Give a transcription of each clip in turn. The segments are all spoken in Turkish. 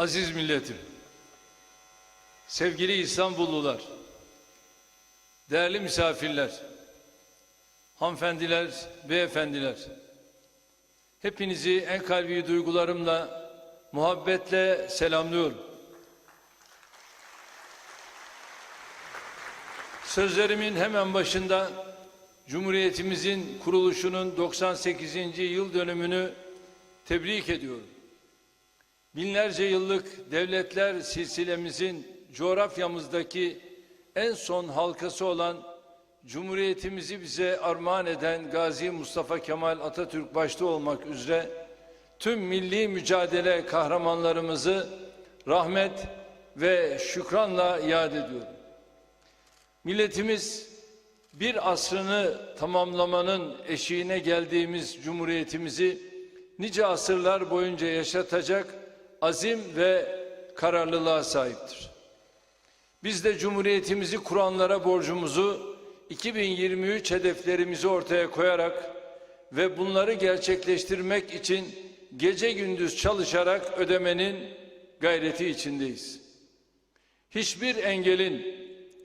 Aziz milletim, sevgili İstanbullular, değerli misafirler, hanımefendiler, beyefendiler, hepinizi en kalbi duygularımla, muhabbetle selamlıyorum. Sözlerimin hemen başında Cumhuriyetimizin kuruluşunun 98. yıl dönümünü tebrik ediyorum. Binlerce yıllık devletler silsilemizin coğrafyamızdaki en son halkası olan Cumhuriyetimizi bize armağan eden Gazi Mustafa Kemal Atatürk başta olmak üzere tüm milli mücadele kahramanlarımızı rahmet ve şükranla yad ediyorum. Milletimiz bir asrını tamamlamanın eşiğine geldiğimiz Cumhuriyetimizi nice asırlar boyunca yaşatacak azim ve kararlılığa sahiptir. Biz de Cumhuriyetimizi kuranlara borcumuzu 2023 hedeflerimizi ortaya koyarak ve bunları gerçekleştirmek için gece gündüz çalışarak ödemenin gayreti içindeyiz. Hiçbir engelin,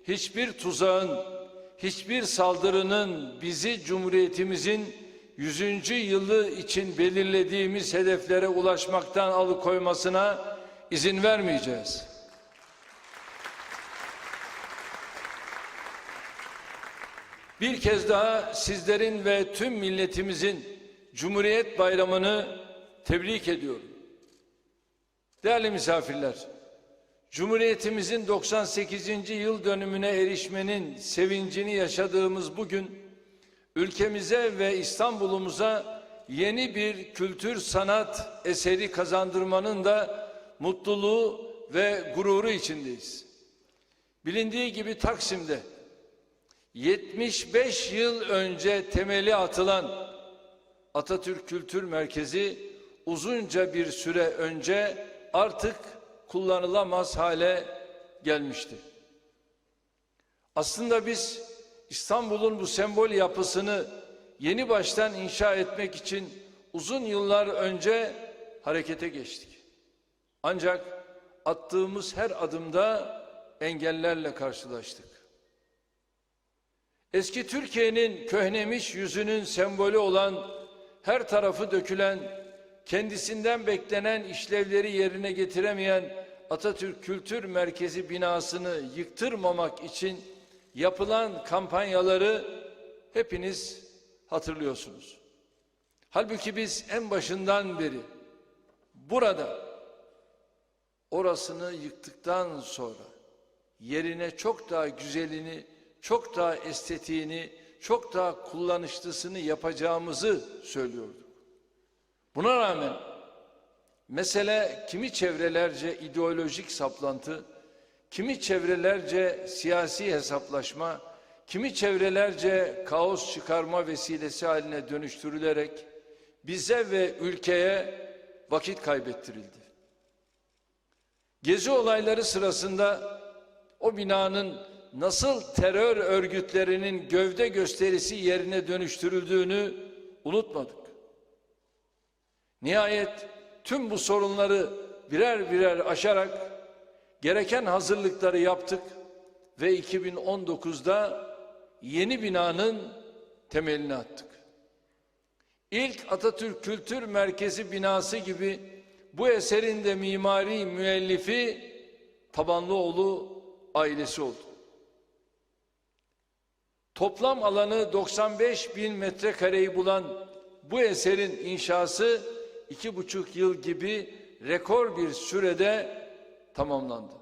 hiçbir tuzağın, hiçbir saldırının bizi Cumhuriyetimizin 100. yılı için belirlediğimiz hedeflere ulaşmaktan alıkoymasına izin vermeyeceğiz. Bir kez daha sizlerin ve tüm milletimizin Cumhuriyet Bayramı'nı tebrik ediyorum. Değerli misafirler, Cumhuriyetimizin 98. yıl dönümüne erişmenin sevincini yaşadığımız bugün ülkemize ve İstanbul'umuza yeni bir kültür sanat eseri kazandırmanın da mutluluğu ve gururu içindeyiz. Bilindiği gibi Taksim'de 75 yıl önce temeli atılan Atatürk Kültür Merkezi uzunca bir süre önce artık kullanılamaz hale gelmişti. Aslında biz İstanbul'un bu sembol yapısını yeni baştan inşa etmek için uzun yıllar önce harekete geçtik. Ancak attığımız her adımda engellerle karşılaştık. Eski Türkiye'nin köhnemiş yüzünün sembolü olan her tarafı dökülen, kendisinden beklenen işlevleri yerine getiremeyen Atatürk Kültür Merkezi binasını yıktırmamak için yapılan kampanyaları hepiniz hatırlıyorsunuz. Halbuki biz en başından beri burada orasını yıktıktan sonra yerine çok daha güzelini, çok daha estetiğini, çok daha kullanışlısını yapacağımızı söylüyorduk. Buna rağmen mesele kimi çevrelerce ideolojik saplantı, kimi çevrelerce siyasi hesaplaşma, kimi çevrelerce kaos çıkarma vesilesi haline dönüştürülerek bize ve ülkeye vakit kaybettirildi. Gezi olayları sırasında o binanın nasıl terör örgütlerinin gövde gösterisi yerine dönüştürüldüğünü unutmadık. Nihayet tüm bu sorunları birer birer aşarak gereken hazırlıkları yaptık ve 2019'da yeni binanın temelini attık. İlk Atatürk Kültür Merkezi binası gibi bu eserin de mimari müellifi Tabanlıoğlu ailesi oldu. Toplam alanı 95 bin metrekareyi bulan bu eserin inşası iki buçuk yıl gibi rekor bir sürede tamamlandı.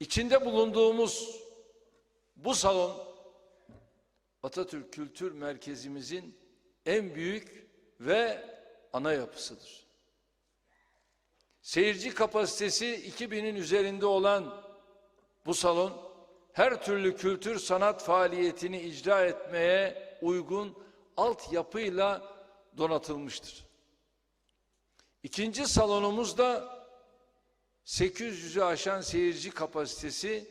İçinde bulunduğumuz bu salon Atatürk Kültür Merkezimizin en büyük ve ana yapısıdır. Seyirci kapasitesi 2000'in üzerinde olan bu salon her türlü kültür sanat faaliyetini icra etmeye uygun altyapıyla donatılmıştır. İkinci salonumuzda 800'ü aşan seyirci kapasitesi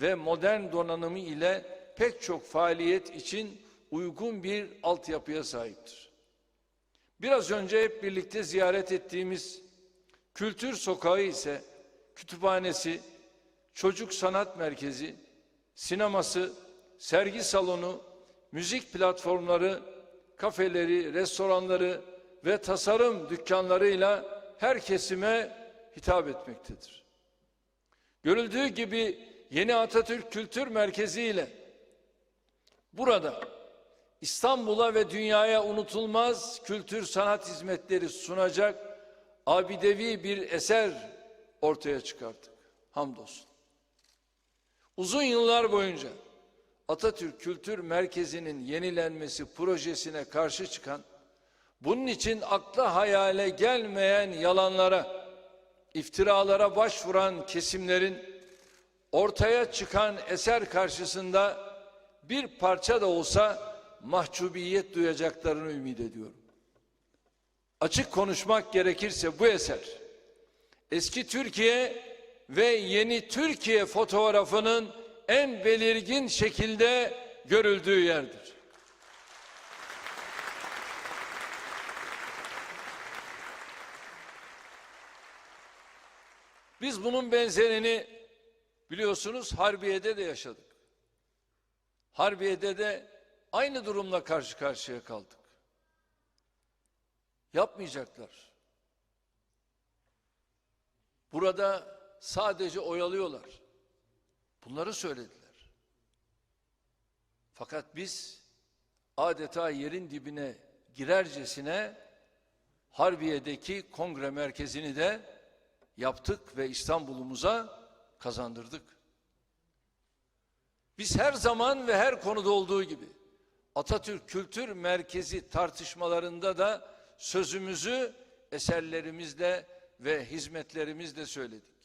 ve modern donanımı ile pek çok faaliyet için uygun bir altyapıya sahiptir. Biraz önce hep birlikte ziyaret ettiğimiz Kültür sokağı ise kütüphanesi, çocuk sanat merkezi, sineması, sergi salonu, müzik platformları, kafeleri, restoranları ve tasarım dükkanlarıyla her kesime hitap etmektedir. Görüldüğü gibi Yeni Atatürk Kültür Merkezi ile burada İstanbul'a ve dünyaya unutulmaz kültür sanat hizmetleri sunacak abidevi bir eser ortaya çıkarttık. Hamdolsun. Uzun yıllar boyunca Atatürk Kültür Merkezi'nin yenilenmesi projesine karşı çıkan, bunun için akla hayale gelmeyen yalanlara, iftiralara başvuran kesimlerin ortaya çıkan eser karşısında bir parça da olsa mahcubiyet duyacaklarını ümit ediyorum. Açık konuşmak gerekirse bu eser eski Türkiye ve yeni Türkiye fotoğrafının en belirgin şekilde görüldüğü yerdir. Biz bunun benzerini biliyorsunuz Harbiye'de de yaşadık. Harbiye'de de aynı durumla karşı karşıya kaldık. Yapmayacaklar. Burada sadece oyalıyorlar. Bunları söylediler. Fakat biz adeta yerin dibine girercesine Harbiye'deki kongre merkezini de yaptık ve İstanbul'umuza kazandırdık. Biz her zaman ve her konuda olduğu gibi Atatürk Kültür Merkezi tartışmalarında da sözümüzü eserlerimizle ve hizmetlerimizle söyledik.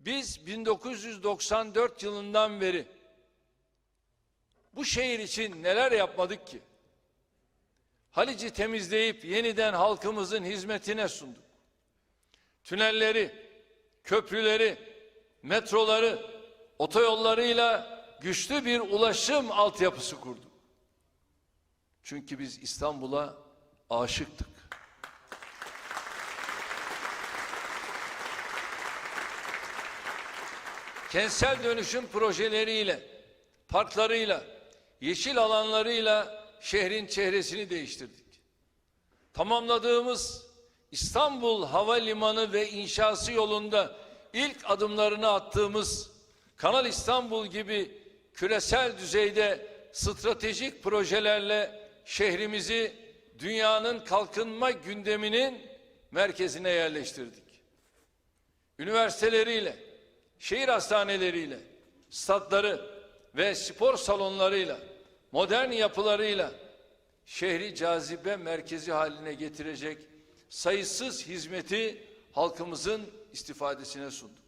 Biz 1994 yılından beri bu şehir için neler yapmadık ki? Halici temizleyip yeniden halkımızın hizmetine sunduk. Tünelleri, köprüleri, metroları, otoyollarıyla güçlü bir ulaşım altyapısı kurduk. Çünkü biz İstanbul'a aşıktık. Kentsel dönüşüm projeleriyle, parklarıyla, yeşil alanlarıyla şehrin çehresini değiştirdik. Tamamladığımız İstanbul Havalimanı ve inşası yolunda ilk adımlarını attığımız Kanal İstanbul gibi küresel düzeyde stratejik projelerle şehrimizi dünyanın kalkınma gündeminin merkezine yerleştirdik. Üniversiteleriyle, şehir hastaneleriyle, statları ve spor salonlarıyla, modern yapılarıyla şehri cazibe merkezi haline getirecek sayısız hizmeti halkımızın istifadesine sunduk.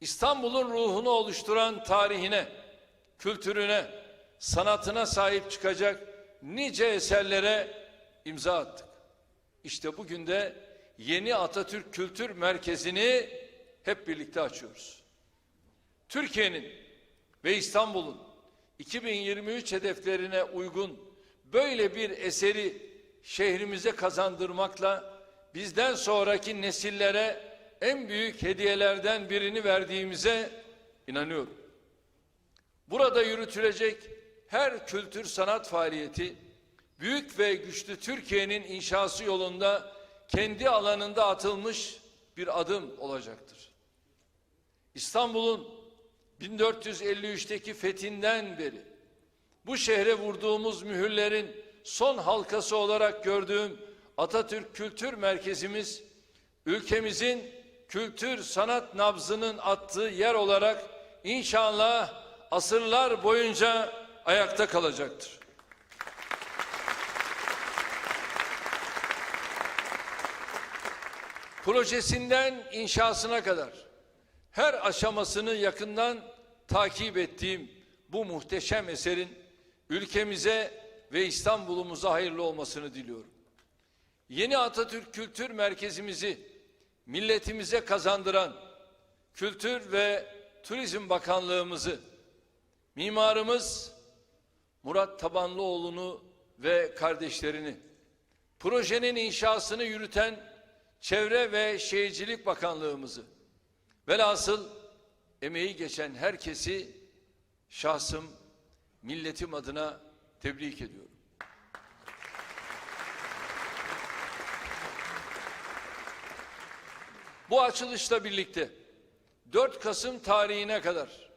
İstanbul'un ruhunu oluşturan tarihine, kültürüne, sanatına sahip çıkacak nice eserlere imza attık. İşte bugün de yeni Atatürk Kültür Merkezi'ni hep birlikte açıyoruz. Türkiye'nin ve İstanbul'un 2023 hedeflerine uygun böyle bir eseri şehrimize kazandırmakla bizden sonraki nesillere en büyük hediyelerden birini verdiğimize inanıyorum. Burada yürütülecek her kültür sanat faaliyeti büyük ve güçlü Türkiye'nin inşası yolunda kendi alanında atılmış bir adım olacaktır. İstanbul'un 1453'teki fethinden beri bu şehre vurduğumuz mühürlerin son halkası olarak gördüğüm Atatürk Kültür Merkezimiz ülkemizin kültür sanat nabzının attığı yer olarak inşallah asırlar boyunca ayakta kalacaktır. Projesinden inşasına kadar her aşamasını yakından takip ettiğim bu muhteşem eserin ülkemize ve İstanbul'umuza hayırlı olmasını diliyorum. Yeni Atatürk Kültür Merkezimizi milletimize kazandıran Kültür ve Turizm Bakanlığımızı mimarımız Murat Tabanlıoğlu'nu ve kardeşlerini projenin inşasını yürüten Çevre ve Şehircilik Bakanlığımızı velhasıl emeği geçen herkesi şahsım, milletim adına tebrik ediyorum. Bu açılışla birlikte 4 Kasım tarihine kadar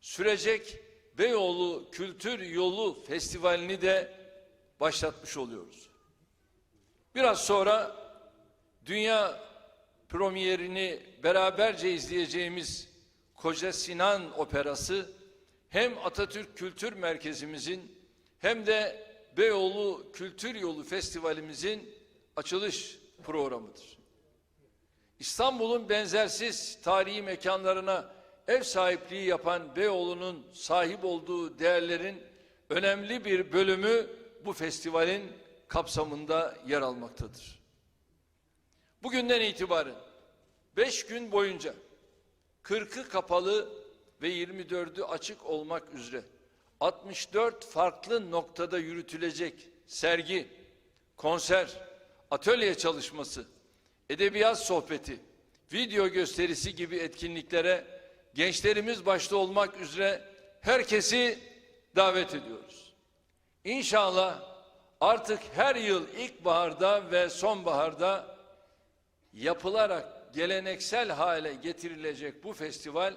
sürecek Beyoğlu Kültür Yolu Festivali'ni de başlatmış oluyoruz. Biraz sonra dünya premierini beraberce izleyeceğimiz Koca Sinan Operası hem Atatürk Kültür Merkezimizin hem de Beyoğlu Kültür Yolu Festivalimizin açılış programıdır. İstanbul'un benzersiz tarihi mekanlarına ev sahipliği yapan Beyoğlu'nun sahip olduğu değerlerin önemli bir bölümü bu festivalin kapsamında yer almaktadır. Bugünden itibaren 5 gün boyunca 40'ı kapalı ve 24'ü açık olmak üzere 64 farklı noktada yürütülecek sergi, konser, atölye çalışması, edebiyat sohbeti, video gösterisi gibi etkinliklere gençlerimiz başta olmak üzere herkesi davet ediyoruz. İnşallah artık her yıl ilkbaharda ve sonbaharda yapılarak geleneksel hale getirilecek bu festival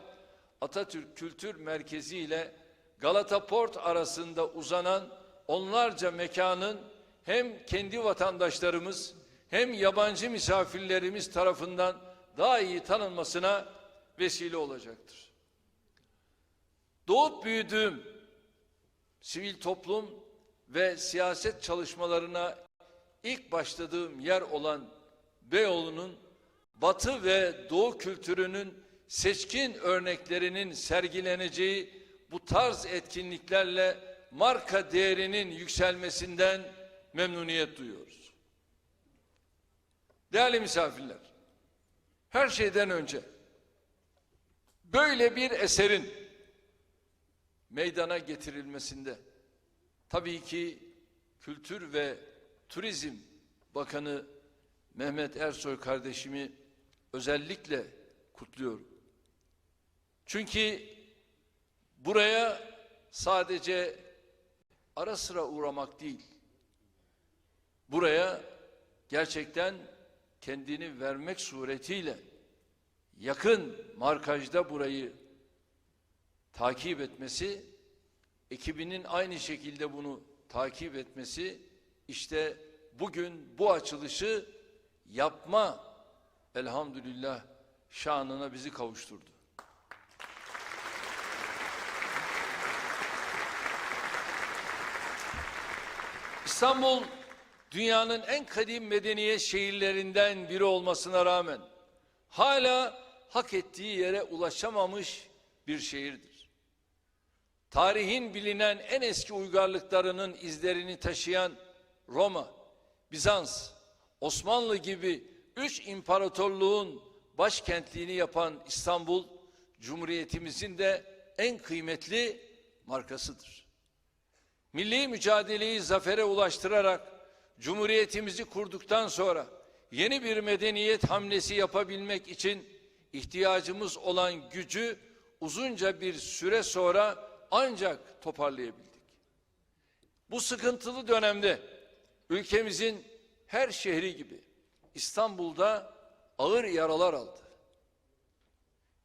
Atatürk Kültür Merkezi ile Galata Port arasında uzanan onlarca mekanın hem kendi vatandaşlarımız hem yabancı misafirlerimiz tarafından daha iyi tanınmasına vesile olacaktır. Doğup büyüdüğüm sivil toplum ve siyaset çalışmalarına ilk başladığım yer olan Beyoğlu'nun batı ve doğu kültürünün seçkin örneklerinin sergileneceği bu tarz etkinliklerle marka değerinin yükselmesinden memnuniyet duyuyoruz. Değerli misafirler, her şeyden önce böyle bir eserin meydana getirilmesinde tabii ki Kültür ve Turizm Bakanı Mehmet Ersoy kardeşimi özellikle kutluyorum. Çünkü buraya sadece ara sıra uğramak değil, buraya gerçekten kendini vermek suretiyle yakın markajda burayı takip etmesi, ekibinin aynı şekilde bunu takip etmesi, işte bugün bu açılışı yapma elhamdülillah şanına bizi kavuşturdu. İstanbul dünyanın en kadim medeniyet şehirlerinden biri olmasına rağmen hala hak ettiği yere ulaşamamış bir şehirdir. Tarihin bilinen en eski uygarlıklarının izlerini taşıyan Roma, Bizans, Osmanlı gibi üç imparatorluğun başkentliğini yapan İstanbul, Cumhuriyetimizin de en kıymetli markasıdır. Milli mücadeleyi zafere ulaştırarak Cumhuriyetimizi kurduktan sonra yeni bir medeniyet hamlesi yapabilmek için ihtiyacımız olan gücü uzunca bir süre sonra ancak toparlayabildik. Bu sıkıntılı dönemde ülkemizin her şehri gibi İstanbul'da ağır yaralar aldı.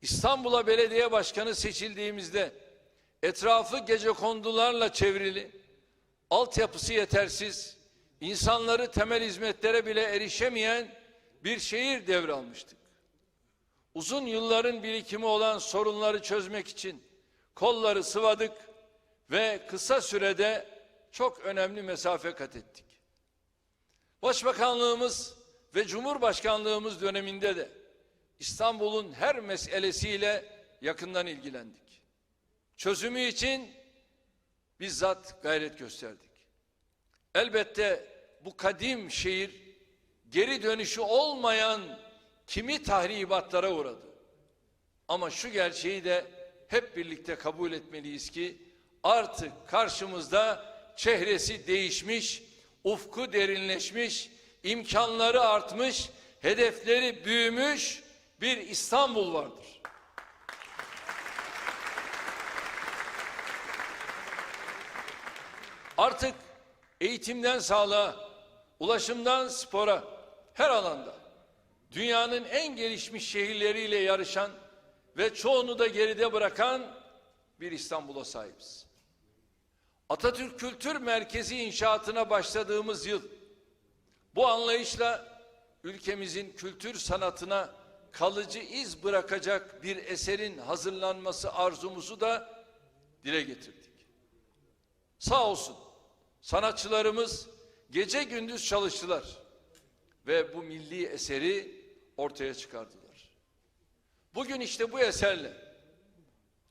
İstanbul'a belediye başkanı seçildiğimizde etrafı gece kondularla çevrili, altyapısı yetersiz, insanları temel hizmetlere bile erişemeyen bir şehir devralmıştık. Uzun yılların birikimi olan sorunları çözmek için kolları sıvadık ve kısa sürede çok önemli mesafe kat ettik. Başbakanlığımız ve Cumhurbaşkanlığımız döneminde de İstanbul'un her meselesiyle yakından ilgilendik. Çözümü için bizzat gayret gösterdik. Elbette bu kadim şehir geri dönüşü olmayan kimi tahribatlara uğradı. Ama şu gerçeği de hep birlikte kabul etmeliyiz ki artık karşımızda çehresi değişmiş, ufku derinleşmiş, imkanları artmış hedefleri büyümüş bir İstanbul vardır. Artık eğitimden sağlığa, ulaşımdan spora, her alanda dünyanın en gelişmiş şehirleriyle yarışan ve çoğunu da geride bırakan bir İstanbul'a sahibiz. Atatürk Kültür Merkezi inşaatına başladığımız yıl bu anlayışla ülkemizin kültür sanatına kalıcı iz bırakacak bir eserin hazırlanması arzumuzu da dile getirdik. Sağ olsun sanatçılarımız gece gündüz çalıştılar ve bu milli eseri ortaya çıkardılar. Bugün işte bu eserle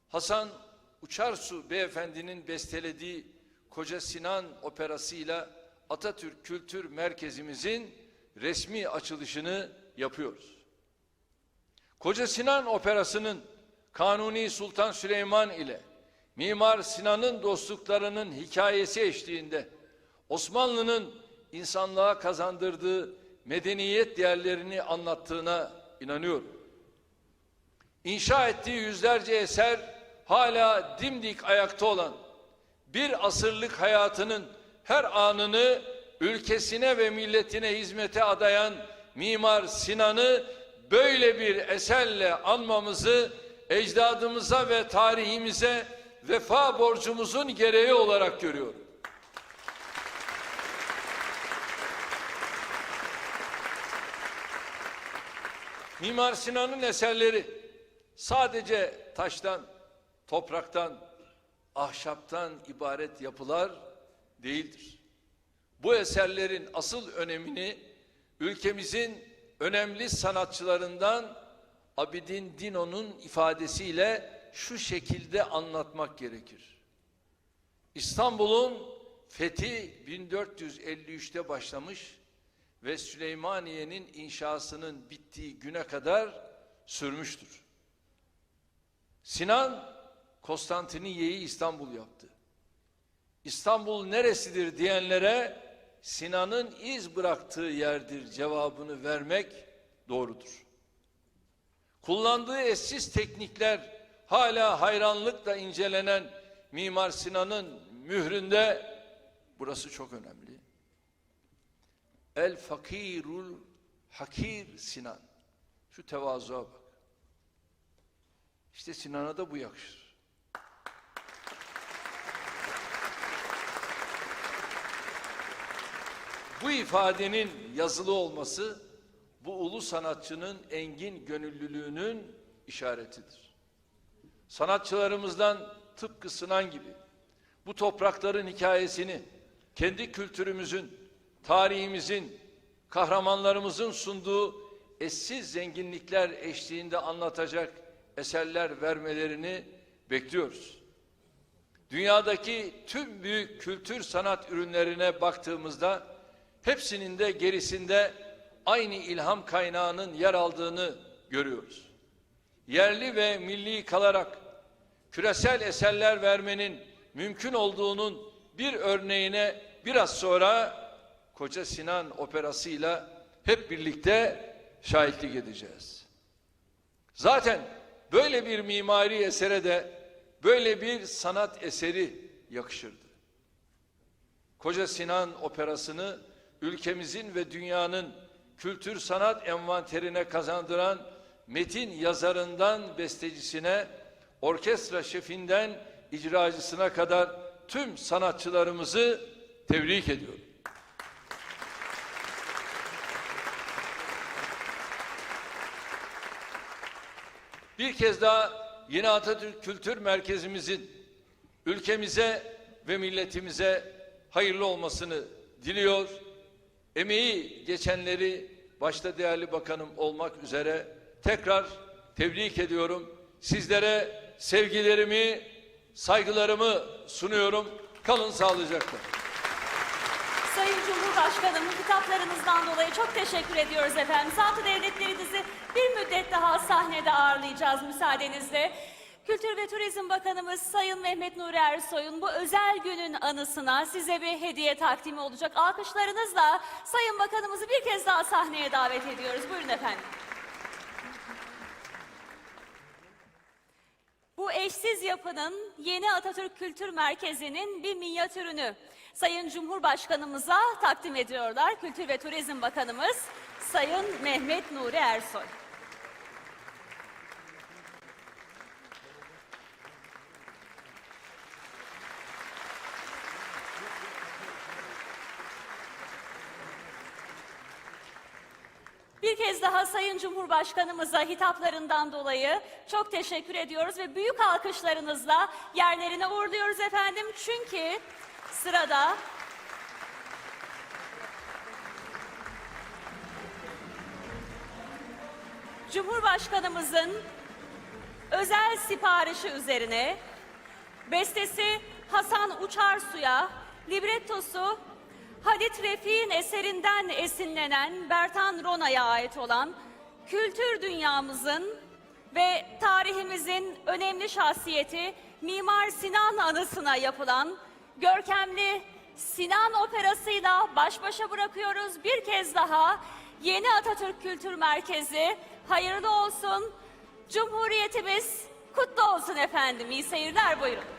Hasan Uçarsu beyefendinin bestelediği Koca Sinan operasıyla Atatürk Kültür Merkezimizin resmi açılışını yapıyoruz. Koca Sinan Operası'nın Kanuni Sultan Süleyman ile Mimar Sinan'ın dostluklarının hikayesi eşliğinde Osmanlı'nın insanlığa kazandırdığı medeniyet değerlerini anlattığına inanıyorum. İnşa ettiği yüzlerce eser hala dimdik ayakta olan bir asırlık hayatının her anını ülkesine ve milletine hizmete adayan Mimar Sinan'ı böyle bir eserle anmamızı ecdadımıza ve tarihimize vefa borcumuzun gereği olarak görüyorum. Mimar Sinan'ın eserleri sadece taştan, topraktan, ahşaptan ibaret yapılar değildir. Bu eserlerin asıl önemini ülkemizin önemli sanatçılarından Abidin Dino'nun ifadesiyle şu şekilde anlatmak gerekir. İstanbul'un fethi 1453'te başlamış ve Süleymaniye'nin inşasının bittiği güne kadar sürmüştür. Sinan Konstantiniye'yi İstanbul yaptı. İstanbul neresidir diyenlere Sinan'ın iz bıraktığı yerdir cevabını vermek doğrudur. Kullandığı eşsiz teknikler hala hayranlıkla incelenen Mimar Sinan'ın mühründe burası çok önemli. El fakirul hakir Sinan. Şu tevazuğa bak. İşte Sinan'a da bu yakışır. Bu ifadenin yazılı olması bu ulu sanatçının engin gönüllülüğünün işaretidir. Sanatçılarımızdan tıpkı Sinan gibi bu toprakların hikayesini kendi kültürümüzün, tarihimizin, kahramanlarımızın sunduğu eşsiz zenginlikler eşliğinde anlatacak eserler vermelerini bekliyoruz. Dünyadaki tüm büyük kültür sanat ürünlerine baktığımızda hepsinin de gerisinde aynı ilham kaynağının yer aldığını görüyoruz. Yerli ve milli kalarak küresel eserler vermenin mümkün olduğunun bir örneğine biraz sonra Koca Sinan operasıyla hep birlikte şahitlik edeceğiz. Zaten böyle bir mimari esere de böyle bir sanat eseri yakışırdı. Koca Sinan operasını ülkemizin ve dünyanın kültür sanat envanterine kazandıran metin yazarından bestecisine, orkestra şefinden icracısına kadar tüm sanatçılarımızı tebrik ediyorum. Bir kez daha yeni Atatürk Kültür Merkezimizin ülkemize ve milletimize hayırlı olmasını diliyor. Emeği geçenleri başta değerli bakanım olmak üzere tekrar tebrik ediyorum. Sizlere sevgilerimi, saygılarımı sunuyorum. Kalın sağlıcakla. Sayın Cumhurbaşkanım kitaplarınızdan dolayı çok teşekkür ediyoruz efendim. Saltı devletlerinizi bir müddet daha sahnede ağırlayacağız müsaadenizle. Kültür ve Turizm Bakanımız Sayın Mehmet Nuri Ersoy'un bu özel günün anısına size bir hediye takdimi olacak. Alkışlarınızla Sayın Bakanımızı bir kez daha sahneye davet ediyoruz. Buyurun efendim. Bu eşsiz yapının yeni Atatürk Kültür Merkezi'nin bir minyatürünü Sayın Cumhurbaşkanımıza takdim ediyorlar. Kültür ve Turizm Bakanımız Sayın Mehmet Nuri Ersoy. Bir kez daha Sayın Cumhurbaşkanımıza hitaplarından dolayı çok teşekkür ediyoruz ve büyük alkışlarınızla yerlerine uğurluyoruz efendim. Çünkü sırada Cumhurbaşkanımızın özel siparişi üzerine bestesi Hasan Uçarsu'ya, librettosu Hadit Refik'in eserinden esinlenen Bertan Rona'ya ait olan kültür dünyamızın ve tarihimizin önemli şahsiyeti Mimar Sinan anısına yapılan görkemli Sinan Operası'yla baş başa bırakıyoruz. Bir kez daha Yeni Atatürk Kültür Merkezi hayırlı olsun. Cumhuriyetimiz kutlu olsun efendim. İyi seyirler buyurun.